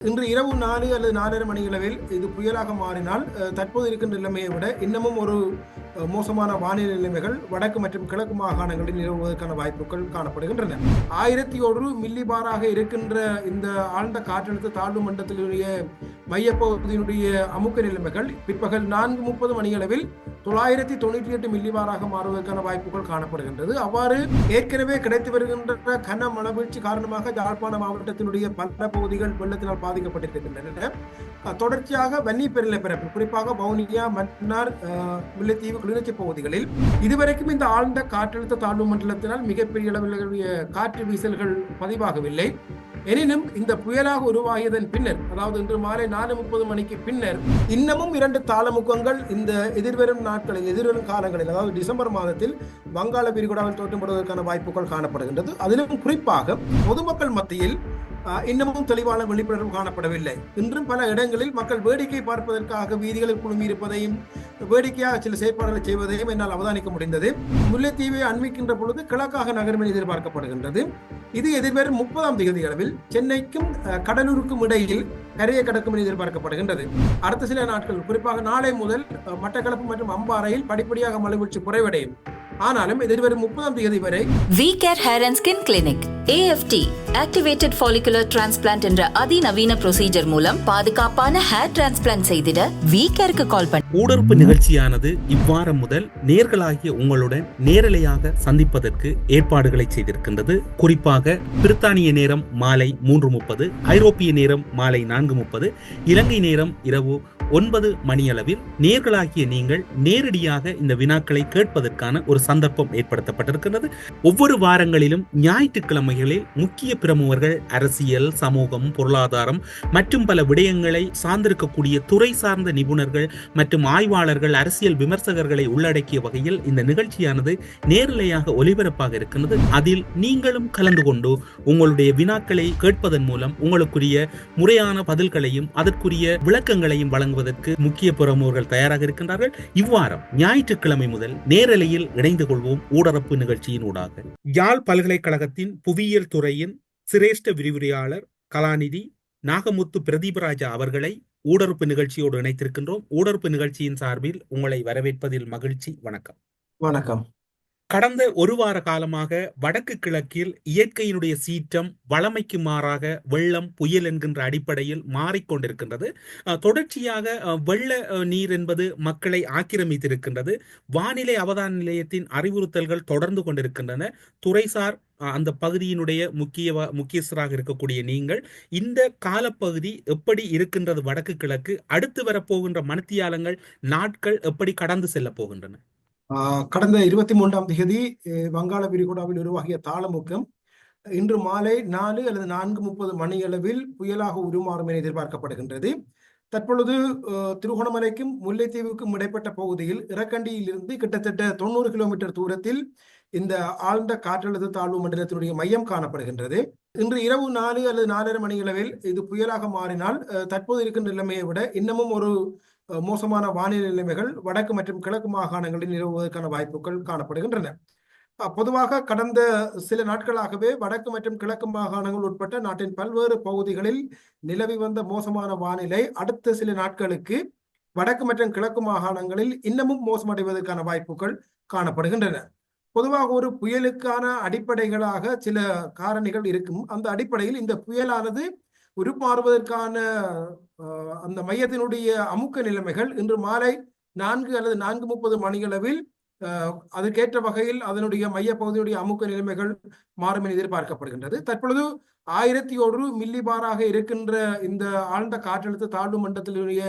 இன்று இரவு நாலு அல்லது நாலரை மணியளவில் இது புயலாக மாறினால் தற்போது இருக்கின்ற நிலைமையை விட இன்னமும் ஒரு மோசமான வானிலை நிலைமைகள் வடக்கு மற்றும் கிழக்கு மாகாணங்களில் நிலவுவதற்கான வாய்ப்புகள் காணப்படுகின்றன. ஆயிரத்தி ஒரு மில்லிபாராக இருக்கின்ற இந்த ஆழ்ந்த காற்றழுத்த தாழ்வு மண்டலத்தினுடைய மையப்பகுதியினுடைய அமுக்க நிலைமைகள் பிற்பகல் நான்கு முப்பது மணியளவில் தொள்ளாயிரத்தி தொண்ணூற்றி எட்டு மில்லிபாராக மாறுவதற்கான வாய்ப்புகள் காணப்படுகின்றது. அவ்வாறு ஏற்கனவே கிடைத்து வருகின்ற கன மனவீழ்ச்சி காரணமாக யாழ்ப்பாண மாவட்டத்தினுடைய பல பகுதிகள் வெள்ளத்தினால் பாதிக்கப்பட்டிருக்கின்றன. தொடர்ச்சியாக வன்னி பெருநிலப்பரப்பு குறிப்பாக வவுனியா மன்னார் முல்லைத்தீவு கிளிநொச்சி பகுதிகளில் இதுவரைக்கும் இந்த ஆழ்ந்த காற்றழுத்த தாழ்வு மண்டலத்தினால் மிகப்பெரிய அளவில் காற்று வீசல்கள் பதிவாகவில்லை. எனினும் இந்த புயலாக உருவாகியதன் பின்னர் அதாவது இன்று மாலை நாலு முப்பது மணிக்கு பின்னர் இன்னமும் இரண்டு தாளமுகங்கள் இந்த எதிர்வரும் நாட்களில் எதிர்வரும் காலங்களில் அதாவது டிசம்பர் மாதத்தில் வங்காள விரிகுடாவில் தோற்றப்படுவதற்கான வாய்ப்புகள் காணப்படுகின்றது. அதிலும் குறிப்பாக பொதுமக்கள் மத்தியில் இன்னமும் தெளிவான விழிப்புணர்வு காணப்படவில்லை. இன்றும் பல இடங்களில் மக்கள் வேடிக்கை பார்ப்பதற்காக வீதிகளில் குழுமியிருப்பதையும் வேடிக்கையாக சில செயற்பாடுகளை செய்வதையும் என்னால் அவதானிக்க முடிந்தது. முல்லைத்தீவை அண்மிக்கின்ற பொழுது கிழக்காக நகரும் என எதிர்பார்க்கப்படுகின்றது. இது எதிர்வரும் முப்பதாம் தேதி அளவில் சென்னைக்கும் கடலூருக்கும் இடையில் கரையை கடக்கும் என எதிர்பார்க்கப்படுகின்றது. அடுத்த சில நாட்கள் குறிப்பாக நாளை முதல் மட்டக்களப்பு மற்றும் அம்பாறையில் படிப்படியாக மழைவீழ்ச்சி குறைவடையும். ஆனாலும் எதிர்வரும் முப்பதாம் தேதி வரை we care hair and skin clinic AFT activated follicular transplant என்ற அதிநவீன ப்ரொசீஜர் மூலம் பாதுகாப்பான ஹேர் டிரான்ஸ்பிளான்ட் செய்திட வீக்கருக்கு கால் பண்ண. ஊடறுப்பு நிகழ்ச்சியானது இவ்வாரம் முதல் நேர்களாகிய உங்களுடன் நேரலையாக சந்திப்பதற்கு ஏற்பாடுகளை செய்திருக்கின்றது. குறிப்பாக பிரித்தானிய நேரம் மாலை மூன்று முப்பது ஐரோப்பிய நேரம் மாலை நான்கு முப்பது இலங்கை நேரம் இரவு ஒன்பது மணியளவில் நேர்களாகிய நீங்கள் நேரடியாக இந்த வினாக்களை கேட்பதற்கான ஒரு சந்தர்ப்பம் ஏற்படுத்தப்பட்டிருக்கிறது ஒவ்வொரு வாரங்களிலும் ஞாயிற்றுக்கிழமை ஞாயிற்றுக்கிழமைகளில் முக்கிய பிரமுகர்கள் அரசியல் சமூகம் பொருளாதாரம் மற்றும் பல விடயங்களை சார்ந்திருக்கக்கூடிய துறை சார்ந்த நிபுணர்கள் மற்றும் ஆய்வாளர்கள் அரசியல் விமர்சகர்களை உள்ளடக்கிய வகையில் இந்த நிகழ்ச்சியானது நேரலையாக ஒலிபரப்பாக இருக்கிறது அதில் நீங்களும் கலந்து கொண்டு உங்களுடைய வினாக்களை கேட்பதன் மூலம் உங்களுக்குரிய முறையான பதில்களையும் அதற்குரிய விளக்கங்களையும் வழங்குவதற்கு முக்கிய பிரமுகர்கள் தயாராக இருக்கின்றார்கள். இவ்வாரம் ஞாயிற்றுக்கிழமை முதல் நேரலையில் இணைந்து கொள்வோம். ஊடரப்பு நிகழ்ச்சியின் ஊடாக. யாழ் பல்கலைக்கழகத்தின் புவி புவியியல் துறையின் சிரேஷ்ட விரிவுரையாளர் கலாநிதி நாகமுத்து பிரதீபராஜா அவர்களை ஊடறுப்பு நிகழ்ச்சியோடு இணைத்திருக்கின்றோம். ஊடறுப்பு நிகழ்ச்சியின் சார்பில் உங்களை வரவேற்பதில் மகிழ்ச்சி. வணக்கம். வணக்கம். கடந்த ஒரு வார காலமாக வடக்கு கிழக்கில் இயற்கையினுடைய சீற்றம் வளமைக்கு மாறாக வெள்ளம் புயல் என்கின்ற அடிப்படையில் மாறிக்கொண்டிருக்கின்றது. தொடர்ச்சியாக வெள்ள நீர் என்பது மக்களை ஆக்கிரமித்திருக்கின்றது. வானிலை அவதான நிலையத்தின் அறிவுறுத்தல்கள் தொடர்ந்து கொண்டிருக்கின்றன. துறைசார் அந்த பகுதியினுடைய முக்கிய முக்கியஸ்தராக இருக்கக்கூடிய நீங்கள் இந்த காலப்பகுதி எப்படி இருக்கின்றது வடக்கு கிழக்கு அடுத்து வரப்போகின்ற மனத்தியாலங்கள் நாட்கள் எப்படி கடந்து செல்ல போகின்றன? கடந்த இருபத்தி மூன்றாம் தேதி வங்காள விரிகுடாவில் உருவாகிய தாளமுக்கம் இன்று மாலை நாலு அல்லது நான்கு முப்பது மணியளவில் புயலாக உருமாறும் என எதிர்பார்க்கப்படுகின்றது. தற்பொழுது திருகோணமலைக்கும் முல்லைத்தீவுக்கும் இடைப்பட்ட பகுதியில் இறக்கண்டியில் இருந்து கிட்டத்தட்ட தொண்ணூறு கிலோமீட்டர் தூரத்தில் இந்த ஆழ்ந்த காற்றழுத்த தாழ்வு மண்டலத்தினுடைய மையம் காணப்படுகின்றது. இன்று இரவு நாலு அல்லது நாலரை மணியளவில் இது புயலாக மாறினால் தற்போது இருக்கின்ற நிலைமையை விட இன்னமும் ஒரு மோசமான வானிலை நிலைமைகள் வடக்கு மற்றும் கிழக்கு மாகாணங்களில் நிலவுவதற்கான வாய்ப்புகள் காணப்படுகின்றன. பொதுவாக கடந்த சில நாட்களாகவே வடக்கு மற்றும் கிழக்கு மாகாணங்கள் உட்பட்ட நாட்டின் பல்வேறு பகுதிகளில் நிலவி வந்த மோசமான வானிலை அடுத்த சில நாட்களுக்கு வடக்கு மற்றும் கிழக்கு மாகாணங்களில் இன்னமும் மோசமடைவதற்கான வாய்ப்புகள் காணப்படுகின்றன. பொதுவாக ஒரு புயலுக்கான அடிப்படைகளாக சில காரணிகள் இருக்கும். அந்த அடிப்படையில் இந்த புயலானது உருமாறுவதற்கான அஹ், அந்த மையத்தினுடைய அமுக்க நிலைமைகள் இன்று மாலை நான்கு அல்லது நான்கு முப்பது மணியளவில் அஹ், அதற்கேற்ற வகையில் அதனுடைய மையப்பகுதியுடைய அமுக்க நிலைமைகள் மாறும் என எதிர்பார்க்கப்படுகின்றது. தற்பொழுது ஆயிரத்தி ஒரு மில்லி பாராக இருக்கின்ற இந்த ஆழ்ந்த காற்றழுத்த தாழ்வு மண்டலத்தினுடைய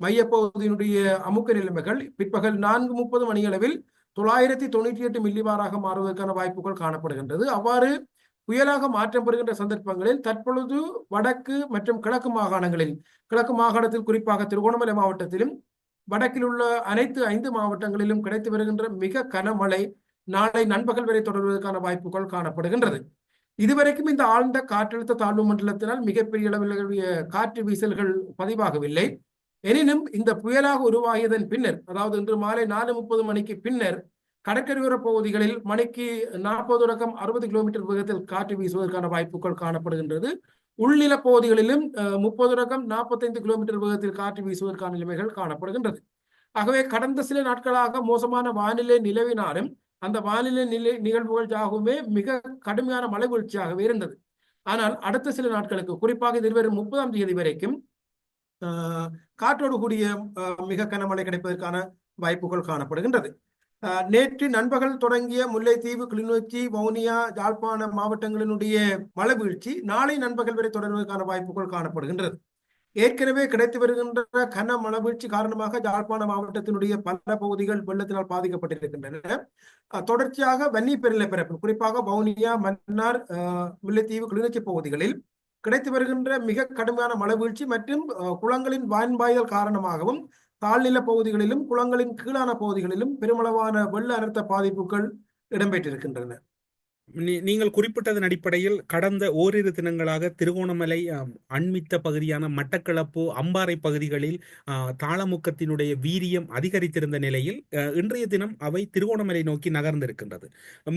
மையப்பகுதியினுடைய அமுக்க நிலைமைகள் பிற்பகல் நான்கு முப்பது மணியளவில் தொள்ளாயிரத்தி தொண்ணூற்றி எட்டு மில்லி பாராக மாறுவதற்கான வாய்ப்புகள் காணப்படுகின்றது. அவ்வாறு புயலாக மாற்றம் பெறுகின்ற சந்தர்ப்பங்களில் தற்பொழுது வடக்கு மற்றும் கிழக்கு மாகாணங்களில் கிழக்கு மாகாணத்தில் குறிப்பாக திருகோணமலை மாவட்டத்திலும் வடக்கில் உள்ள அனைத்து ஐந்து மாவட்டங்களிலும் கிடைத்து வருகின்ற மிக கனமழை நாளை நண்பகல் வரை தொடர்வதற்கான வாய்ப்புகள் காணப்படுகின்றது. இதுவரைக்கும் இந்த ஆழ்ந்த காற்றழுத்த தாழ்வு மண்டலத்தினால் மிகப்பெரிய அளவில் காற்று வீசல்கள் பதிவாகவில்லை. எனினும் இந்த புயலாக உருவாகியதன் பின்னர் அதாவது இன்று மாலை நாலு முப்பது மணிக்கு பின்னர் கடற்கரையோர பகுதிகளில் மணிக்கு நாற்பது தொடக்கம் அறுபது கிலோமீட்டர் வேகத்தில் காற்று வீசுவதற்கான வாய்ப்புகள் காணப்படுகின்றது. உள்நில பகுதிகளிலும் முப்பது ரகம் நாற்பத்தைந்து கிலோமீட்டர் வேகத்தில் காற்று வீசுவதற்கான நிலைமைகள் காணப்படுகின்றது. ஆகவே கடந்த சில நாட்களாக மோசமான வானிலை நிலவினாலும் அந்த வானிலை நிலை நிகழ்வுகள் யாகுமே மிக கடுமையான மழை வீழ்ச்சியாகவே இருந்தது. ஆனால் அடுத்த சில நாட்களுக்கு குறிப்பாக இதுவரை முப்பதாம் தேதி வரைக்கும் ஆஹ் காற்றோடு கூடிய மிக கனமழை கிடைப்பதற்கான வாய்ப்புகள் காணப்படுகின்றது. நேற்று நண்பகல் தொடங்கிய முல்லைத்தீவு கிளிநொச்சி வவுனியா யாழ்ப்பாண மாவட்டங்களினுடைய மழை வீழ்ச்சி நாளை நண்பகல் வரை தொடர்வதற்கான வாய்ப்புகள் காணப்படுகின்றது. ஏற்கனவே கிடைத்து வருகின்ற கன மழை வீழ்ச்சி காரணமாக யாழ்ப்பாண மாவட்டத்தினுடைய பல பகுதிகள் வெள்ளத்தினால் பாதிக்கப்பட்டிருக்கின்றன. தொடர்ச்சியாக வன்னி பெருநிலப்பரப்பு குறிப்பாக வவுனியா மன்னார் அஹ் முல்லைத்தீவு கிளிநொச்சி பகுதிகளில் கிடைத்து வருகின்ற மிக கடுமையான மழை வீழ்ச்சி மற்றும் குளங்களின் வான்பாய்கள் காரணமாகவும் தாழ்நில பகுதிகளிலும் குளங்களின் கீழான பகுதிகளிலும் பெருமளவான வெள்ள அனர்த்த பாதிப்புகள் இடம்பெற்றிருக்கின்றன. நீங்கள் குறிப்பிட்டதன் அடிப்படையில் கடந்த ஓரிரு தினங்களாக திருகோணமலை அண்மித்த பகுதியான மட்டக்களப்பு அம்பாறை பகுதிகளில் தாளமுக்கத்தினுடைய வீரியம் அதிகரித்திருந்த நிலையில் இன்றைய தினம் அவை திருகோணமலை நோக்கி நகர்ந்திருக்கின்றது.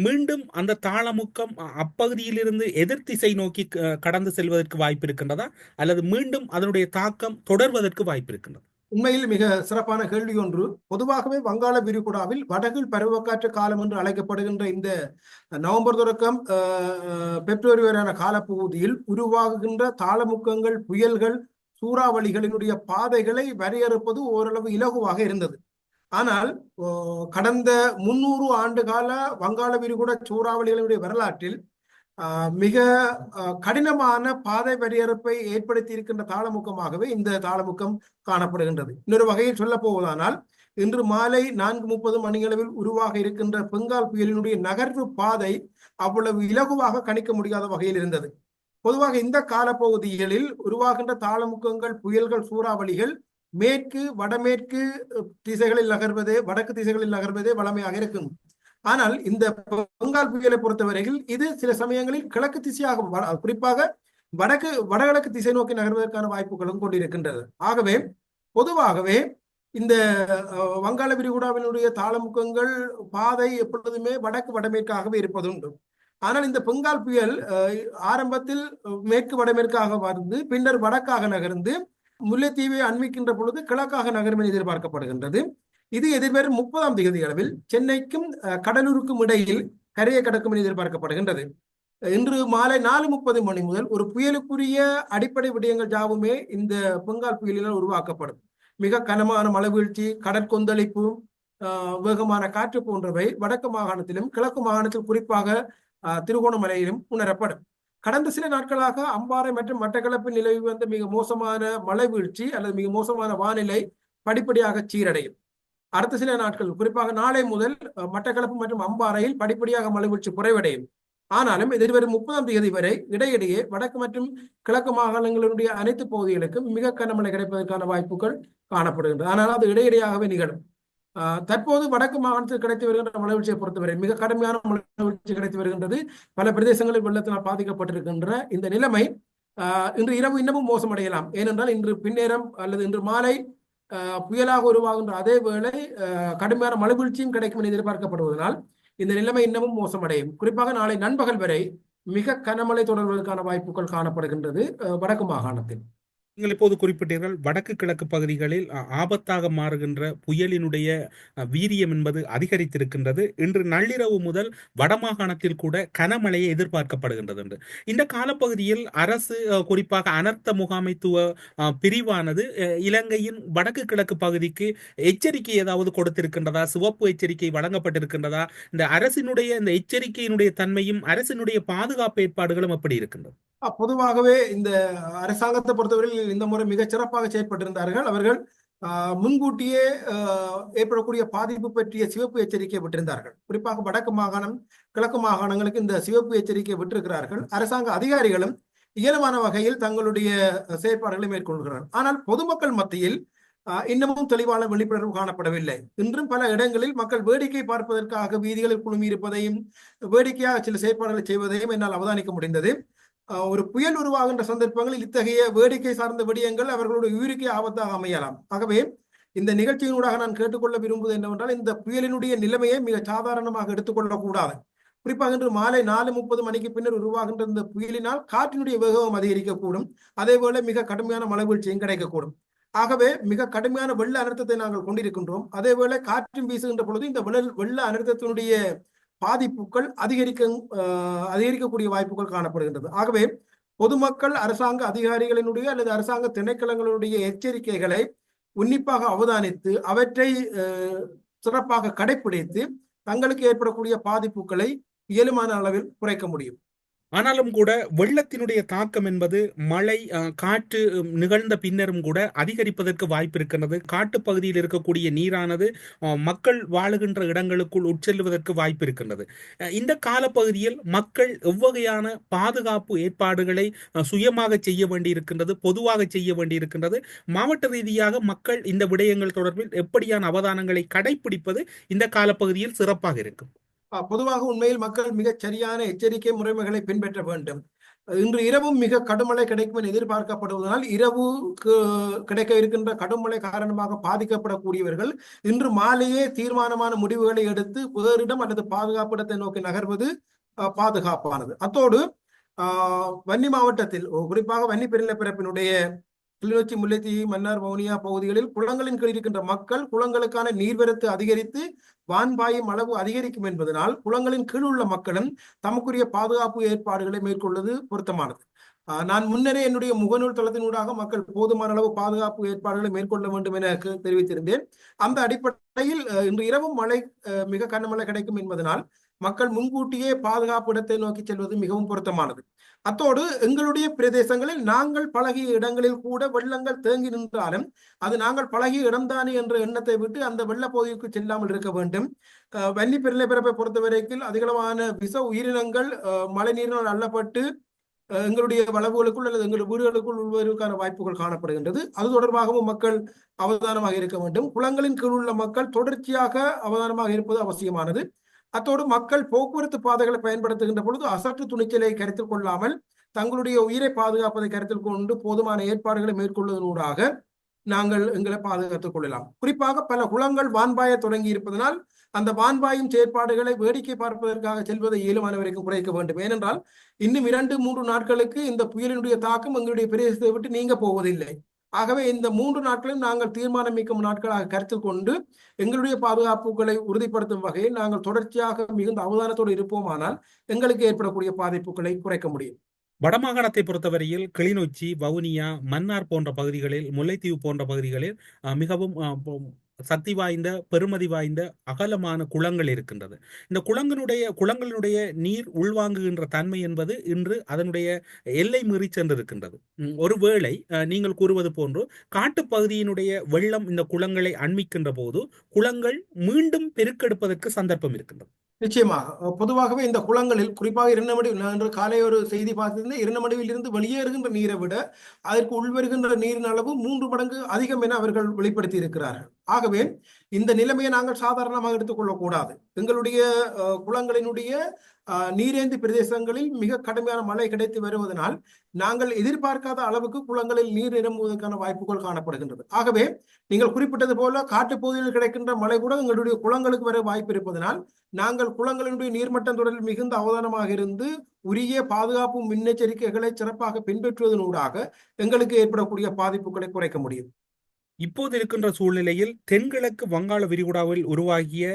மீண்டும் அந்த தாளமுக்கம் அப்பகுதியிலிருந்து எதிர்த்திசை நோக்கி கடந்து செல்வதற்கு வாய்ப்பு இருக்கின்றதா அல்லது மீண்டும் அதனுடைய தாக்கம் தொடர்வதற்கு வாய்ப்பு இருக்கின்றது உண்மையில் மிக சிறப்பான கேள்வி ஒன்று. பொதுவாகவே வங்காள விரிகுடாவில் வடகில் பருவக்காற்று காலம் என்று அழைக்கப்படுகின்ற இந்த நவம்பர் தொடக்கம் பிப்ரவரி வரையான காலப்பகுதியில் உருவாகுகின்ற தாளமுக்கங்கள் புயல்கள் சூறாவளிகளினுடைய பாதைகளை வரையறுப்பது ஓரளவு இலகுவாக இருந்தது. ஆனால் கடந்த முன்னூறு ஆண்டு கால வங்காள விரிகுடா சூறாவளிகளுடைய வரலாற்றில் மிக கடினமான பாதை வரையறுப்பை ஏற்படுத்தி இருக்கின்ற தாளமுக்கமாகவே இந்த தாளமுக்கம் காணப்படுகின்றது. இன்னொரு வகையில் சொல்ல போவதானால் இன்று மாலை நான்கு முப்பது மணியளவில் உருவாக இருக்கின்ற பெங்கால் புயலினுடைய நகர்வு பாதை அவ்வளவு இலகுவாக கணிக்க முடியாத வகையில் இருந்தது. பொதுவாக இந்த காலப்பகுதிகளில் உருவாகின்ற தாளமுக்கங்கள் புயல்கள் சூறாவளிகள் மேற்கு வடமேற்கு திசைகளில் நகர்வதே வடக்கு திசைகளில் நகர்வதே வளமையாக இருக்கும். ஆனால் இந்த பெங்கால் புயலை பொறுத்தவரையில் இது சில சமயங்களில் கிழக்கு திசையாக வ- குறிப்பாக வடக்கு வடகிழக்கு திசை நோக்கி நகர்வதற்கான வாய்ப்புகளும் கொண்டிருக்கின்றது. ஆகவே பொதுவாகவே இந்த வங்காள விரிகுடாவினுடைய தாளமுக்கங்கள் பாதை எப்பொழுதுமே வடக்கு வடமேற்காகவே இருப்பதுண்டு ஆனால் இந்த பெங்கால் புயல் அஹ், ஆரம்பத்தில் மேற்கு வடமேற்காக வந்து பின்னர் வடக்காக நகர்ந்து முல்லைத்தீவை அண்மிக்கின்ற பொழுது கிழக்காக நகரும் என எதிர்பார்க்கப்படுகின்றது. இது எதிர்வரும் முப்பதாம் தேதி அளவில் சென்னைக்கும் கடலூருக்கும் இடையில் கரையை கடக்கும் என எதிர்பார்க்கப்படுகின்றது. இன்று மாலை நாலு முப்பது மணி முதல் ஒரு புயலுக்குரிய அடிப்படை விடயங்கள் யாவுமே இந்த பெங்கால் புயலினால் உருவாக்கப்படும். மிக கனமான மழை வீழ்ச்சி கடற்கொந்தளிப்பு வேகமான காற்று போன்றவை வடக்கு மாகாணத்திலும் கிழக்கு மாகாணத்தில் குறிப்பாக திருகோணமலையிலும் உணரப்படும். கடந்த சில நாட்களாக அம்பாறை மற்றும் மட்டக்களப்பில் நிலவி வந்த மிக மோசமான மழை வீழ்ச்சி அல்லது மிக மோசமான வானிலை படிப்படியாக சீரடையும். அடுத்த சில நாட்கள் குறிப்பாக நாளை முதல் மட்டக்களப்பு மற்றும் அம்பாறையில் படிப்படியாக மலைவீழ்ச்சி குறைவடையும். ஆனாலும் எதிர்வரும் முப்பதாம் தேதி வரை இடையிடையே வடக்கு மற்றும் கிழக்கு மாகாணங்களுடைய அனைத்து பகுதிகளுக்கும் மிக கனமழை கிடைப்பதற்கான வாய்ப்புகள் காணப்படுகின்றன. ஆனால் அது இடையிடையாகவே நிகழும். ஆஹ் தற்போது வடக்கு மாகாணத்தில் கிடைத்து வருகின்ற மழை வீழ்ச்சியை பொறுத்தவரை மிக கடுமையான மழை வீழ்ச்சி கிடைத்து வருகின்றது. பல பிரதேசங்களில் வெள்ளத்தினால் பாதிக்கப்பட்டிருக்கின்ற இந்த நிலைமை ஆஹ் இன்று இரவு இன்னமும் மோசமடையலாம். ஏனென்றால் இன்று பின்னேரம் அல்லது இன்று மாலை புயலாக உருவாகின்ற அதே வேளை கடுமையான மழைவீழ்ச்சியும் கிடைக்கும் என எதிர்பார்க்கப்படுவதனால் இந்த நிலைமை இன்னமும் மோசமடையும். குறிப்பாக நாளை நண்பகல் வரை மிக கனமழை தொடர்வதற்கான வாய்ப்புகள் காணப்படுகின்றது. வடக்கு மாகாணத்தில். நீங்கள் இப்போது குறிப்பிட்டீர்கள் வடக்கு கிழக்கு பகுதிகளில் ஆபத்தாக மாறுகின்ற புயலினுடைய வீரியம் என்பது அதிகரித்திருக்கின்றது. இன்று நள்ளிரவு முதல் வடமாகாணத்தில் கூட கனமழையை எதிர்பார்க்கப்படுகின்றது என்று. இந்த காலப்பகுதியில் அரசு குறிப்பாக அனர்த்த முகாமைத்துவ பிரிவானது இலங்கையின் வடக்கு கிழக்கு பகுதிக்கு எச்சரிக்கை ஏதாவது கொடுத்திருக்கின்றதா? சிவப்பு எச்சரிக்கை வழங்கப்பட்டிருக்கின்றதா? இந்த அரசினுடைய இந்த எச்சரிக்கையினுடைய தன்மையும் அரசினுடைய பாதுகாப்பு ஏற்பாடுகளும் எப்படி இருக்கின்றது பொதுவாகவே இந்த அரசாங்கத்தை பொறுத்தவரையில் இந்த முறை மிகச் சிறப்பாக செயற்பட்டிருந்தார்கள். அவர்கள் முன்கூட்டியே ஏற்படக்கூடிய பாதிப்பு பற்றிய சிவப்பு எச்சரிக்கை விட்டிருந்தார்கள். குறிப்பாக வடக்கு மாகாணம் கிழக்கு மாகாணங்களுக்கு இந்த சிவப்பு எச்சரிக்கை விட்டிருக்கிறார்கள். அரசாங்க அதிகாரிகளும் இயல்பான வகையில் தங்களுடைய செயற்பாடுகளை மேற்கொள்கிறார்கள் ஆனால் பொதுமக்கள் மத்தியில் இன்னமும் தெளிவான விழிப்புணர்வு காணப்படவில்லை. இன்றும் பல இடங்களில் மக்கள் வேடிக்கை பார்ப்பதற்காக வீதிகளில் குழுமி இருப்பதையும் வேடிக்கையாக சில செயற்பாடுகளை செய்வதையும் என்னால் அவதானிக்க முடிந்தது. ஒரு புயல் உருவாகின்ற சந்தர்ப்பங்களில் இத்தகைய வேடிக்கை சார்ந்த விடயங்கள் அவர்களுடைய உயிருக்கே ஆபத்தாக அமையலாம். ஆகவே இந்த நிகழ்ச்சியினூடாக நான் கேட்டுக்கொள்ள விரும்புவது என்னவென்றால் இந்த புயலினுடைய நிலைமையை மிக சாதாரணமாக எடுத்துக்கொள்ளக்கூடாது. குறிப்பாக இன்று மாலை நாலு முப்பது மணிக்கு பின்னர் உருவாகின்ற இந்த புயலினால் காற்றினுடைய வேகம் அதிகரிக்கக்கூடும். அதேபோல மிக கடுமையான மழை வீழ்ச்சியும் கிடைக்கக்கூடும். ஆகவே மிக கடுமையான வெள்ள அனர்த்தத்தை நாங்கள் கொண்டிருக்கின்றோம். அதேவேளை காற்றும் வீசுகின்ற பொழுது இந்த வெள்ள வெள்ள அனர்த்தத்தினுடைய பாதிப்புகள் அதிகரிக்க அதிகரிக்கக்கூடிய வாய்ப்புகள் காணப்படுகின்றது. ஆகவே பொதுமக்கள் அரசாங்க அதிகாரிகளினுடைய அல்லது அரசாங்க திணைக்களங்களுடைய எச்சரிக்கைகளை உன்னிப்பாக அவதானித்து அவற்றை சிறப்பாக கடைபிடித்து தங்களுக்கு ஏற்படக்கூடிய பாதிப்புகளை இயலுமான அளவில் குறைக்க முடியும். ஆனாலும் கூட வெள்ளத்தினுடைய தாக்கம் என்பது மழை காற்று நிகழ்ந்த பின்னரும் கூட அதிகரிப்பதற்கு வாய்ப்பு இருக்கிறது காட்டுப் பகுதியில் இருக்கக்கூடிய நீரானது மக்கள் வாழுகின்ற இடங்களுக்குள் உட்செல்வதற்கு வாய்ப்பு இருக்கின்றது. இந்த காலப்பகுதியில் மக்கள் எவ்வகையான பாதுகாப்பு ஏற்பாடுகளை சுயமாக செய்ய வேண்டியிருக்கின்றது பொதுவாக செய்ய வேண்டியிருக்கின்றது மாவட்ட ரீதியாக மக்கள் இந்த விடயங்கள் தொடர்பில் எப்படியான அவதானங்களை கடைபிடிப்பது இந்த காலப்பகுதியில் சிறப்பாக இருக்கும். பொதுவாக உண்மையில் மக்கள் மிகச் சரியான எச்சரிக்கை முறைமைகளை பின்பற்ற வேண்டும். இன்று இரவும் மிக கடுமழை கிடைக்கும் என எதிர்பார்க்கப்படுவதனால் இரவு கிடைக்க இருக்கின்ற கடுமழை காரணமாக பாதிக்கப்படக்கூடியவர்கள் இன்று மாலையே தீர்மானமான முடிவுகளை எடுத்து வேறிடம் அல்லது பாதுகாப்பு இடத்தை நோக்கி நகர்வது அஹ், பாதுகாப்பானது. அத்தோடு ஆஹ், வன்னி மாவட்டத்தில் குறிப்பாக வன்னி பெருநிலப்பரப்பினுடைய கிளிநொச்சி முல்லைத்தீவு மன்னார் வவுனியா பகுதிகளில் குளங்களின் கீழ் இருக்கின்ற மக்கள் குளங்களுக்கான நீர்வரத்து அதிகரித்து வான்பாயும் அளவு அதிகரிக்கும் என்பதனால் குளங்களின் கீழ் உள்ள மக்களும் தமக்குரிய பாதுகாப்பு ஏற்பாடுகளை மேற்கொள்வது பொருத்தமானது. ஆஹ் நான் முன்னரே என்னுடைய முகநூல் தளத்தினூடாக மக்கள் போதுமான அளவு பாதுகாப்பு ஏற்பாடுகளை மேற்கொள்ள வேண்டும் என தெரிவித்திருந்தேன். அந்த அடிப்படையில் அஹ், இன்று இரவும் மழை அஹ், மிக கனமழை கிடைக்கும் என்பதனால் மக்கள் முன்கூட்டியே பாதுகாப்பு இடத்தை நோக்கி செல்வது மிகவும் பொருத்தமானது. அத்தோடு எங்களுடைய பிரதேசங்களில் நாங்கள் பழகிய இடங்களில் கூட வெள்ளங்கள் தேங்கி நின்றாலும் அது நாங்கள் பழகிய இடம்தானே என்ற எண்ணத்தை விட்டு அந்த வெள்ள பகுதிக்கு செல்லாமல் இருக்க வேண்டும். அஹ் வன்னி பெருநிலப்பரப்பை பொறுத்தவரைக்கும் அதிகளவான விஷ உயிரினங்கள் அஹ், மழை நீரினால் அள்ளப்பட்டு அஹ், எங்களுடைய வளவுகளுக்குள் அல்லது எங்களுடைய வீடுகளுக்குள் உள்வதற்கான வாய்ப்புகள் காணப்படுகின்றது. அது தொடர்பாகவும் மக்கள் அவதானமாக இருக்க வேண்டும். குளங்களின் கீழ் உள்ள மக்கள் தொடர்ச்சியாக அவதானமாக இருப்பது அவசியமானது. அத்தோடு மக்கள் போக்குவரத்து பாதைகளை பயன்படுத்துகின்ற பொழுது அசட்டு துணிச்சலை கருத்தில் கொள்ளாமல் தங்களுடைய உயிரை பாதுகாப்பதை கருத்தில் கொண்டு போதுமான ஏற்பாடுகளை மேற்கொள்வதனூடாக நாங்கள் எங்களை பாதுகாத்துக் கொள்ளலாம். குறிப்பாக பல குளங்கள் வான்பாய தொடங்கி இருப்பதனால் அந்த வான்பாயும் செயற்பாடுகளை வேடிக்கை பார்ப்பதற்காக செல்வதை இயலுமான வரைக்கும் குறைக்க வேண்டும். ஏனென்றால் இன்னும் இரண்டு மூன்று நாட்களுக்கு இந்த புயலினுடைய தாக்கம் எங்களுடைய பிரதேசத்தை விட்டு நீங்க போவதில்லை. ஆகவே இந்த மூன்று நாட்களையும் நாங்கள் தீர்மானமிக்கும் நாட்களாக கருத்தில் கொண்டு எங்களுடைய பாதுகாப்புகளை உறுதிப்படுத்தும் வகையில் நாங்கள் தொடர்ச்சியாக மிகுந்த அவதானத்தோடு இருப்போமானால் எங்களுக்கு ஏற்படக்கூடிய பாதிப்புகளை குறைக்க முடியும். வடமாகாணத்தை பொறுத்தவரையில் கிளிநொச்சி வவுனியா மன்னார் போன்ற பகுதிகளில் முல்லைத்தீவு போன்ற பகுதிகளில் மிகவும் சக்தி வாய்ந்த பெருமதி வாய்ந்த அகலமான குளங்கள் இருக்கின்றது. இந்த குளங்களுடைய குளங்களினுடைய நீர் உள்வாங்குகின்ற தன்மை என்பது இன்று அதனுடைய எல்லை மீறி சென்றிருக்கின்றது. ஒருவேளை அஹ், நீங்கள் கூறுவது போன்று காட்டுப் பகுதியினுடைய வெள்ளம் இந்த குளங்களை அண்மிக்கின்ற போது குளங்கள் மீண்டும் பெருக்கெடுப்பதற்கு சந்தர்ப்பம் இருக்கின்றது. நிச்சயமாக. பொதுவாகவே இந்த குளங்களில் குறிப்பாக இரண்டமடி நான் இன்று காலை ஒரு செய்தி பார்த்திருந்தேன் இரண்டமடியில் இருந்து வெளியேறுகின்ற நீரை விட அதற்கு உள்வருகின்ற நீரின் அளவு மூன்று மடங்கு அதிகம் என அவர்கள் வெளிப்படுத்தி இருக்கிறார்கள். ஆகவே இந்த நிலைமையை நாங்கள் சாதாரணமாக எடுத்துக்கொள்ளக்கூடாது எங்களுடைய குளங்களினுடைய நீரேந்தி பிரதேசங்களில் மிக கடுமையான மழை கிடைத்து வருவதனால் நாங்கள் எதிர்பார்க்காத அளவுக்கு குளங்களில் நீர் நிரம்புவதற்கான வாய்ப்புகள் காணப்படுகின்றது. ஆகவே நீங்கள் குறிப்பிட்டது போல காட்டுப்பகுதியில் கிடைக்கின்ற மழை கூட எங்களுடைய குளங்களுக்கு வர வாய்ப்பு இருப்பதனால் நாங்கள் குளங்களினுடைய நீர்மட்டம் தொடரில் மிகுந்த அவதானமாக இருந்து உரிய பாதுகாப்பு முன்னெச்சரிக்கைகளை சிறப்பாக பின்பற்றுவதனூடாக எங்களுக்கு ஏற்படக்கூடிய பாதிப்புகளை குறைக்க முடியும். இப்போது இருக்கின்ற சூழ்நிலையில் தென்கிழக்கு வங்காள விரிகுடாவில் உருவாகிய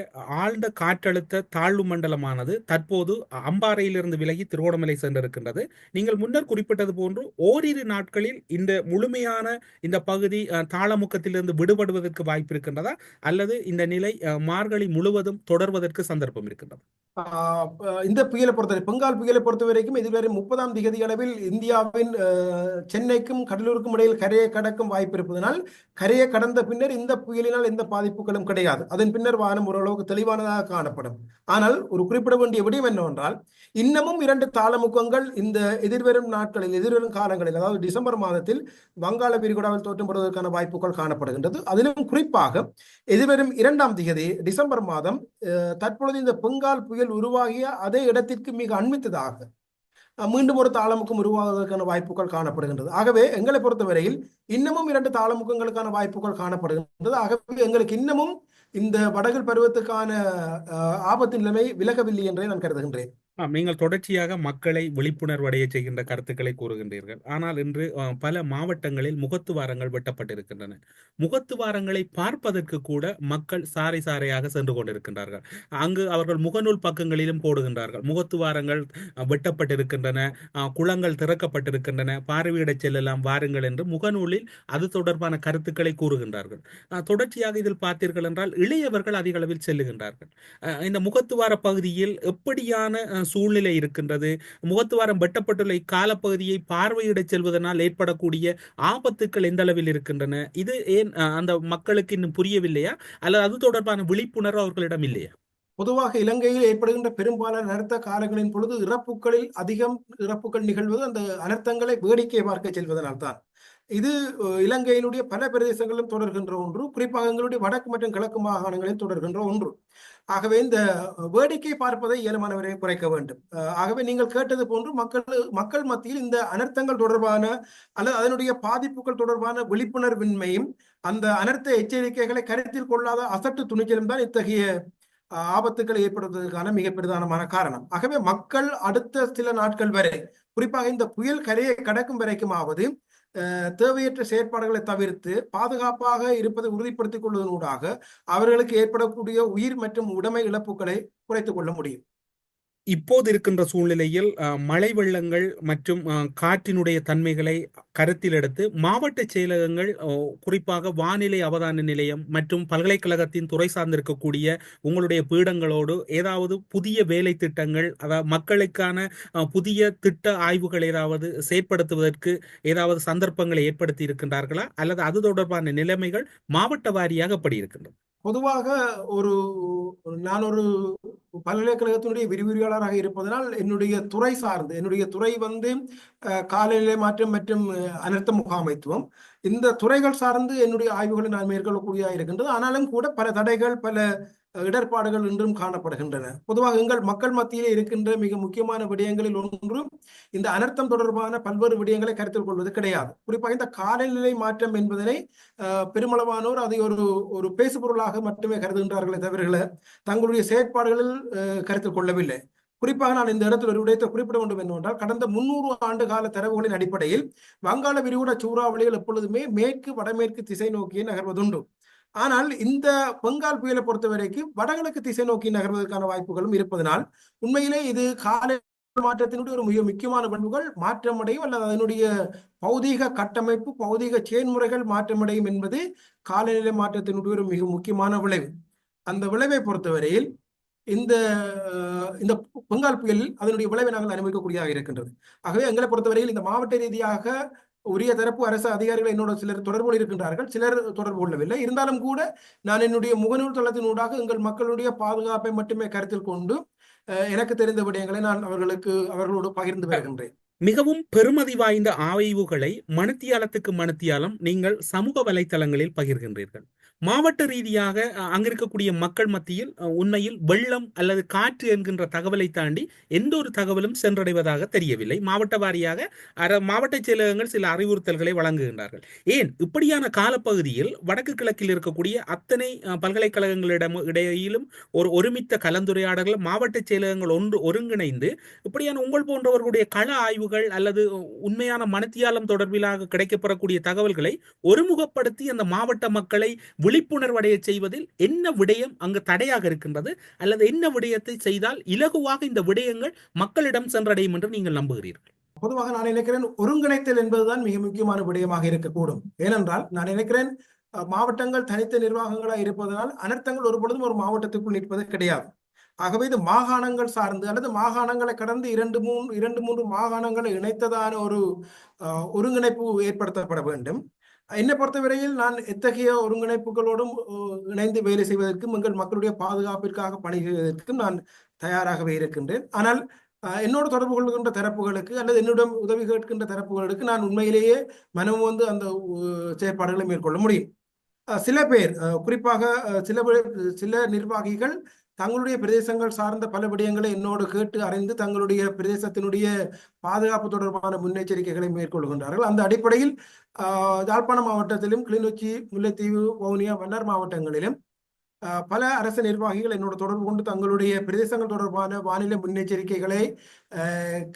ஆழ்ந்த காற்றழுத்த தாழ்வு மண்டலமானது தற்போது அம்பாறையிலிருந்து விலகி திருவோணமலை சென்றிருக்கின்றது. நீங்கள் முன்னர் குறிப்பிட்டது போன்று ஓரிரு நாட்களில் இந்த முழுமையான இந்த பகுதி தாளமுக்கத்திலிருந்து விடுபடுவதற்கு வாய்ப்பு இருக்கின்றதா? அல்லது இந்த நிலை மார்கழி முழுவதும் தொடர்வதற்கு சந்தர்ப்பம் இருக்கின்றது? ஆஹ் இந்த புயலை பொறுத்தவரை பெங்கால் புயலை பொறுத்த வரைக்கும் இதுவரை முப்பதாம் திகதி அளவில் இந்தியாவின் சென்னைக்கும் கடலூருக்கும் இடையில் கரையை கடக்கும் வாய்ப்பு இருப்பதனால் கரையை கடந்த பின்னர் இந்த புயலினால் எந்த பாதிப்புகளும் கிடையாது. அதன் பின்னர் வானம் ஓரளவுக்கு தெளிவானதாக காணப்படும். ஆனால் ஒரு குறிப்பிட வேண்டிய விடயம் என்னவென்றால் இன்னமும் இரண்டு தாளமுகங்கள் இந்த எதிர்வரும் நாட்களில் எதிர்வரும் காலங்களில் அதாவது டிசம்பர் மாதத்தில் வங்காள விரிகுடாவில் தோற்றப்படுவதற்கான வாய்ப்புகள் காணப்படுகின்றது. அதிலும் குறிப்பாக எதிர்வரும் இரண்டாம் திகதி டிசம்பர் மாதம் அஹ், தற்பொழுது இந்த பெங்கால் புயல் உருவாகிய அதே இடத்திற்கு மிக அண்மித்ததாக மீண்டும் ஒரு தாளமுக்கம் உருவாவதற்கான வாய்ப்புகள் காணப்படுகின்றது. ஆகவே எங்களை பொறுத்தவரையில் இன்னமும் இரண்டு தாளமுக்கங்களுக்கான வாய்ப்புகள் காணப்படுகின்றது. ஆகவே எங்களுக்கு இன்னமும் இந்த வடகில் பருவத்துக்கான அஹ், ஆபத்து நிலைமை விலகவில்லை என்றே நான் கருதுகின்றேன். ஆம், நீங்கள் தொடர்ச்சியாக மக்களை விழிப்புணர்வடைய செய்கின்ற கருத்துக்களை கூறுகின்றீர்கள். ஆனால் இன்று அஹ், பல மாவட்டங்களில் முகத்துவாரங்கள் வெட்டப்பட்டிருக்கின்றன. முகத்துவாரங்களை பார்ப்பதற்கு கூட மக்கள் சாறை சாறையாக சென்று கொண்டிருக்கின்றார்கள். அங்கு அவர்கள் முகநூல் பக்கங்களிலும் போடுகின்றார்கள். முகத்துவாரங்கள் அஹ், வெட்டப்பட்டிருக்கின்றன அஹ், குளங்கள் திறக்கப்பட்டிருக்கின்றன. பார்வையிடச் செல்லலாம் வாருங்கள் என்று முகநூலில் அது தொடர்பான கருத்துக்களை கூறுகின்றார்கள். அஹ், தொடர்ச்சியாக இதில் பார்த்தீர்கள் என்றால் இளையவர்கள் அதிக அளவில் செல்லுகின்றார்கள். அஹ், இந்த முகத்துவார பகுதியில் எப்படியான அஹ், சூழ்நிலை இருக்கின்றது. முகத்துவாரம் வெட்டப்பட்டுள்ள இக்காலப்பகுதியை பார்வையிடச் செல்வதனால் ஏற்படக்கூடிய ஆபத்துக்கள் எந்த அளவில் இருக்கின்றன? இது ஏன் அந்த மக்களுக்கு இன்னும் புரியவில்லையா? அல்லது அது தொடர்பான விழிப்புணர்வு அவர்களிடம் இல்லையா? பொதுவாக இலங்கையில் ஏற்படுகின்ற பெரும்பாலான அனர்த்த காலங்களின் பொழுது இறப்புகளில் அதிகம் இறப்புகள் நிகழ்வது அந்த அனர்த்தங்களை வேடிக்கை பார்க்க செல்வதனால்தான். இது இலங்கையினுடைய பல பிரதேசங்களிலும் தொடர்கின்ற ஒன்று. குறிப்பாக எங்களுடைய வடக்கு மற்றும் கிழக்கு மாகாணங்களில் தொடர்கின்ற ஒன்று. ஆகவே இந்த வேடிக்கை பார்ப்பதை இயலுமானவரை குறைக்க வேண்டும். ஆகவே நீங்கள் கேட்டது போன்று மக்கள் மக்கள் மத்தியில் இந்த அனர்த்தங்கள் தொடர்பான அல்லது அதனுடைய பாதிப்புகள் தொடர்பான விழிப்புணர்வின்மையும் அந்த அனர்த்த எச்சரிக்கைகளை கருத்தில் கொள்ளாத அசட்டு துணிச்சலும் தான் இத்தகைய ஆபத்துக்களை ஏற்படுவதற்கான மிக பிரதானமான காரணம். ஆகவே மக்கள் அடுத்த சில நாட்கள் வரை குறிப்பாக இந்த புயல் கரையை கடக்கும் வரைக்குமாவது தேவையற்ற செயற்பாடுகளை தவிர்த்து பாதுகாப்பாக இருப்பதை உறுதிப்படுத்திக் கொள்வதனூடாக அவர்களுக்கு ஏற்படக்கூடிய உயிர் மற்றும் உடைமை இழப்புகளை குறைத்துக் கொள்ள முடியும். இப்போது இருக்கின்ற சூழ்நிலையில் மழை வெள்ளங்கள் மற்றும் காற்றினுடைய தன்மைகளை கருத்தில் எடுத்து மாவட்ட செயலகங்கள் குறிப்பாக வானிலை அவதான நிலையம் மற்றும் பல்கலைக்கழகத்தின் துறை சார்ந்திருக்கக்கூடிய உங்களுடைய பீடங்களோடு ஏதாவது புதிய வேலை திட்டங்கள் அதாவது மக்களுக்கான புதிய திட்ட ஆய்வுகள் ஏதாவது செயற்படுத்துவதற்கு ஏதாவது சந்தர்ப்பங்களை ஏற்படுத்தி இருக்கின்றார்களா? அல்லது அது தொடர்பான நிலைமைகள் மாவட்ட வாரியாக எப்படி இருக்கின்றது? பொதுவாக ஒரு நான் ஒரு பல்கலைக்கழகத்தினுடைய விரிவுரையாளராக இருப்பதனால் என்னுடைய துறை சார்ந்து என்னுடைய துறை வந்து காலநிலை மாற்றம் மற்றும் அனர்த்த முகாமைத்துவம். இந்த துறைகள் சார்ந்து என்னுடைய ஆய்வுகளை நான் மேற்கொள்ளக்கூடியதாக இருக்கின்றது. ஆனாலும் கூட பல தடைகள் பல இடர்பாடுகள் இன்றும் காணப்படுகின்றன. பொதுவாக எங்கள் மக்கள் மத்தியிலே இருக்கின்ற மிக முக்கியமான விடயங்களில் ஒன்றும் இந்த அனர்த்தம் தொடர்பான பல்வேறு விடயங்களை கருத்தில் கொள்வது கிடையாது. குறிப்பாக இந்த காலநிலை மாற்றம் என்பதனை பெருமளவானோர் அதை ஒரு ஒரு பேசுபொருளாக மட்டுமே கருதுகின்றார்களே தவிர தங்களுடைய செயற்பாடுகளில் கருத்தில் கொள்ளவில்லை. குறிப்பாக நான் இந்த இடத்தில் ஒரு விடயத்தை குறிப்பிட வேண்டும் என்னவென்றால் கடந்த முன்னூறு ஆண்டு கால தரவுகளின் அடிப்படையில் வங்காள விரிகுடா சூறாவளிகள் எப்பொழுதுமே மேற்கு வடமேற்கு திசை நோக்கியே நகர்வதுண்டு. ஆனால் இந்த பெங்கால் புயலை பொறுத்த வரைக்கும் வடகிழக்கு திசை நோக்கி நகர்வதற்கான வாய்ப்புகளும் இருப்பதனால் உண்மையிலே இது காலை மாற்றத்தினுடைய ஒரு மிக முக்கியமான பண்புகள் மாற்றமடையும் அல்லது அதனுடைய பௌதீக கட்டமைப்பு பௌதீக செயல்முறைகள் மாற்றமடையும் என்பது காலநிலை மாற்றத்தினுடைய ஒரு மிக முக்கியமான விளைவு. அந்த விளைவை பொறுத்தவரையில் இந்த இந்த பெங்கால் புயல் அதனுடைய விளைவை நாங்கள் அனுபவிக்கக்கூடியதாக இருக்கின்றது. ஆகவே எங்களை பொறுத்தவரையில் இந்த மாவட்ட ரீதியாக உரிய தரப்பு அரசு அதிகாரிகள் என்னோட சிலர் தொடர்பு இருக்கின்றார்கள். சிலர் தொடர்பு கொள்ளவில்லை. இருந்தாலும் கூட நான் என்னுடைய முகநூல் தளத்தினூடாக எங்கள் மக்களுடைய பாதுகாப்பை மட்டுமே கருத்தில் கொண்டு எனக்கு தெரிந்த விடயங்களை நான் அவர்களுக்கு அவர்களோடு பகிர்ந்து வருகின்றேன். மிகவும் பெருமதி வாய்ந்த ஆய்வுகளை மனுத்தியாலத்துக்கு மனுத்தியாலம் நீங்கள் சமூக வலைத்தளங்களில் பகிர்கின்றீர்கள். மாவட்ட ரீதியாக அங்கிருக்கக்கூடிய மக்கள் மத்தியில் உண்மையில் வெள்ளம் அல்லது காற்று என்கின்ற தகவலை தாண்டி எந்த ஒரு தகவலும் சென்றடைவதாக தெரியவில்லை. மாவட்ட வாரியாக அர மாவட்ட செயலகங்கள் சில அறிவுறுத்தல்களை வழங்குகின்றார்கள். ஏன்? இப்படியான காலப்பகுதியில் வடக்கு கிழக்கில் இருக்கக்கூடிய அத்தனை பல்கலைக்கழகங்களிடம் இடையிலும் ஒரு ஒருமித்த கலந்துரையாடல்கள் மாவட்ட செயலகங்கள் ஒன்று ஒருங்கிணைந்து இப்படியான உங்கள் போன்றவர்களுடைய கள ஆய்வுகள் அல்லது உண்மையான மனத்தியாலம் தொடர்பிலாக கிடைக்கப்பெறக்கூடிய தகவல்களை ஒருமுகப்படுத்தி அந்த மாவட்ட மக்களை விழிப்புணர்வடைய செய்வதில் என்ன விடயம் அங்கு தடையாக இருக்கின்றது? அல்லது என்ன விடயத்தை செய்தால் இலகுவாக இந்த விடயங்கள் மக்களிடம் சென்றடையும் என்று நீங்கள் நம்புகிறீர்கள்? பொதுவாக நான் நினைக்கிறேன் ஒருங்கிணைத்தல் என்பதுதான் மிக முக்கியமான விடயமாக இருக்கக்கூடும். ஏனென்றால் நான் நினைக்கிறேன் மாவட்டங்கள் தனித்த நிர்வாகங்களாக இருப்பதனால் அனர்த்தங்கள் ஒரு பொழுதும் ஒரு மாவட்டத்துக்குள் நிற்பது கிடையாது. ஆகவே இது மாகாணங்கள் சார்ந்து அல்லது மாகாணங்களை கடந்து இரண்டு மூன்று இரண்டு மூன்று மாகாணங்களை இணைத்ததான ஒரு ஒருங்கிணைப்பு ஏற்படுத்தப்பட வேண்டும். என்னை பொறுத்தவரையில் நான் எத்தகைய ஒருங்கிணைப்புகளோடும் இணைந்து வேலை செய்வதற்கும் எங்கள் மக்களுடைய பாதுகாப்பிற்காக பணி செய்வதற்கும் நான் தயாராகவே இருக்கின்றேன். ஆனால் அஹ், என்னோடு தொடர்பு கொள்கின்ற தரப்புகளுக்கு அல்லது என்னிடம் உதவி கேட்கின்ற தரப்புகளுக்கு நான் உண்மையிலேயே மனம் வந்து அந்த செயற்பாடுகளை மேற்கொள்ள முடியும். சில பேர் குறிப்பாக சில பேர், சில நிர்வாகிகள் தங்களுடைய பிரதேசங்கள் சார்ந்த பல விடயங்களை என்னோடு கேட்டு அறிந்து தங்களுடைய பிரதேசத்தினுடைய பாதுகாப்பு தொடர்பான முன்னெச்சரிக்கைகளை மேற்கொள்கின்றார்கள். அந்த அடிப்படையில் யாழ்ப்பாண மாவட்டத்திலும் கிளிநொச்சி முல்லைத்தீவு வவுனியா மன்னார் மாவட்டங்களிலும் பல அரசு நிர்வாகிகள் என்னோட தொடர்பு கொண்டு தங்களுடைய பிரதேசங்கள் தொடர்பான வானிலை முன்னெச்சரிக்கைகளை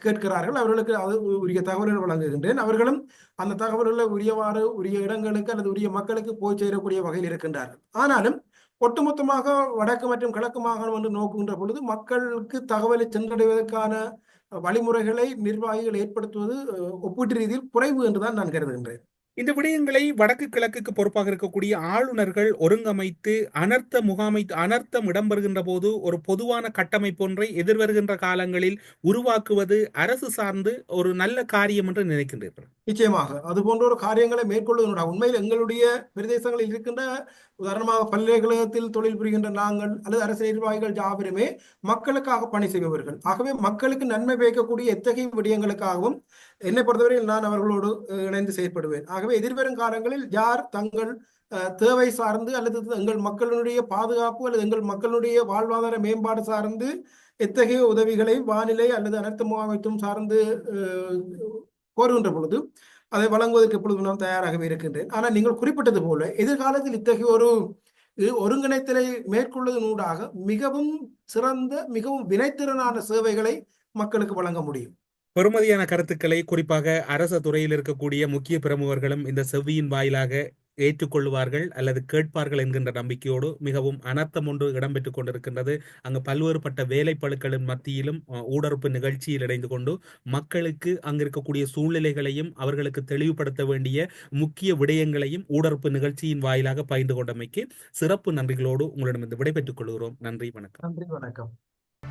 கேட்கிறார்கள். அவர்களுக்கு அது உரிய தகவல்கள் வழங்குகின்றேன். அவர்களும் அந்த தகவல்களை உரியவாறு உரிய இடங்களுக்கு அல்லது உரிய மக்களுக்கு போய் சேரக்கூடிய வகையில் இருக்கின்றார்கள். ஆனாலும் ஒட்டுமொத்தமாக வடக்கு மற்றும் கிழக்கு மாகாணம் என்று நோக்குகின்ற பொழுது மக்களுக்கு தகவலை சென்றடைவதற்கான வழிமுறைகளை நிர்வாகிகள் ஏற்படுத்துவது ஒப்பீட்டு ரீதியில் குறைவு என்றுதான் நான் கருதுகின்றேன். இந்த விடயங்களை வடக்கு கிழக்குக்கு பொறுப்பாக இருக்கக்கூடிய ஆளுநர்கள் ஒருங்கமைத்து அனர்த்த முகாமை அனர்த்தம் இடம்பெறுகின்ற போது ஒரு பொதுவான கட்டமைப்பு ஒன்றை எதிர்வருகின்ற காலங்களில் உருவாக்குவது அரசு சார்ந்து ஒரு நல்ல காரியம் என்று நினைக்கின்றீர்கள் நிச்சயமாக. அது போன்ற ஒரு காரியங்களை மேற்கொள்வதனுடைய உண்மையில் எங்களுடைய பிரதேசங்களில் இருக்கின்ற உதாரணமாக பல்கலைக்கழகத்தில் தொழில் புரிகின்ற நாங்கள் அல்லது அரசு நிர்வாகிகள் யாவருமே மக்களுக்காக பணி செய்பவர்கள். ஆகவே மக்களுக்கு நன்மை பயக்கக்கூடிய எத்தகைய விடயங்களுக்காகவும் என்னை பொறுத்தவரையில் நான் அவர்களோடு இணைந்து செயற்படுவேன். ஆகவே எதிர்வரும் காலங்களில் யார் தங்கள் தேவை சார்ந்து அல்லது எங்கள் மக்களுடைய பாதுகாப்பு அல்லது எங்கள் மக்களுடைய வாழ்வாதார மேம்பாடு சார்ந்து எத்தகைய உதவிகளை வானிலை அல்லது அனர்த்த முகாமைத்துவம் சார்ந்து கோருகின்ற பொழுது அதை வழங்குவதற்கு எப்பொழுது நான் தயாராகவே இருக்கின்றேன். ஆனால் நீங்கள் குறிப்பிட்டது போல எதிர்காலத்தில் இத்தகைய ஒரு ஒருங்கிணைத்தலை மேற்கொள்வதனூடாக மிகவும் சிறந்த மிகவும் வினைத்திறனான சேவைகளை மக்களுக்கு வழங்க முடியும். பெறுமதியான கருத்துக்களை குறிப்பாக அரச துறையில் இருக்கக்கூடிய முக்கிய பிரமுகர்களும் இந்த செவ்வியின் வாயிலாக ஏற்றுக்கொள்வார்கள் அல்லது கேட்பார்கள் என்கின்ற நம்பிக்கையோடு மிகவும் அனர்த்தம் ஒன்று இடம்பெற்றுக் கொண்டிருக்கின்றது. அங்கு பல்வேறுபட்ட வேலைப்பழுக்களின் மத்தியிலும் ஊடறுப்பு நிகழ்ச்சியில் இணைந்து கொண்டு மக்களுக்கு அங்கு இருக்கக்கூடிய சூழ்நிலைகளையும் அவர்களுக்கு தெளிவுபடுத்த வேண்டிய முக்கிய விடயங்களையும் ஊடறுப்பு நிகழ்ச்சியின் வாயிலாக பகிர்ந்து கொண்டமைக்கு சிறப்பு நன்றிகளோடு உங்களிடமிருந்து விடைபெற்றுக் கொள்கிறோம். நன்றி வணக்கம். நன்றி வணக்கம்.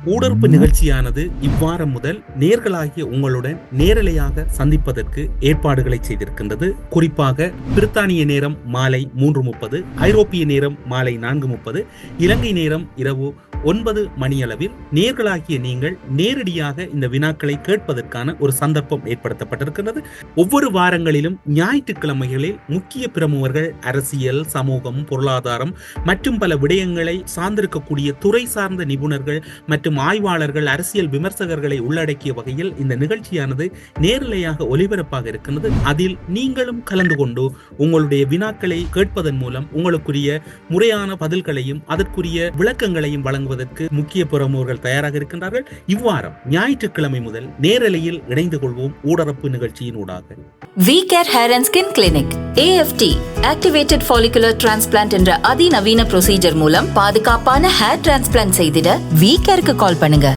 ஊடறுப்பு நிகழ்ச்சியானது இவ்வாரம் முதல் நேர்களாகிய உங்களுடன் நேரலையாக சந்திப்பதற்கு ஏற்பாடுகளை செய்திருக்கின்றது. குறிப்பாக பிரித்தானிய நேரம் மாலை மூன்று முப்பது ஐரோப்பிய நேரம் மாலை நான்கு முப்பது இலங்கை நேரம் இரவு ஒன்பது மணியளவில் நேர்களாகிய நீங்கள் நேரடியாக இந்த வினாக்களை கேட்பதற்கான ஒரு சந்தர்ப்பம் ஏற்படுத்தப்பட்டிருக்கிறது ஒவ்வொரு வாரங்களிலும் ஞாயிற்றுக்கிழமைகளில் முக்கிய பிரமுகர்கள் அரசியல் சமூகம் பொருளாதாரம் மற்றும் பல விடயங்களை சார்ந்திருக்கக்கூடிய துறை சார்ந்த நிபுணர்கள் மற்றும் மற்றும் ஆய்வாளர்கள் அரசியல் விமர்சகர்களை உள்ளடக்கிய வகையில் இந்த நிகழ்ச்சியானது நேரலையாக ஒலிபரப்பாக இருக்கிறது அதில் நீங்களும் கலந்து கொண்டு உங்களுடைய வினாக்களை கேட்பதன் மூலம் உங்களுக்குரிய முறையான பதில்களையும் அதற்குரிய விளக்கங்களையும் வழங்குவதற்கு முக்கிய புறமோர்கள் தயாராக இருக்கின்றார்கள். இவ்வாரம் ஞாயிற்றுக்கிழமை முதல் நேரலையில் இணைந்து கொள்வோம். ஊடரப்பு நிகழ்ச்சியின் ஊடாக. V care hair and skin clinic AFT activated follicular transplant என்ற அதிநவீன ப்ரொசீஜர் மூலம் பாதுகாப்பான ஹேர் டிரான்ஸ்பிளான்ட் செய்திட வி கேருக்கு கால் பண்ணுங்க.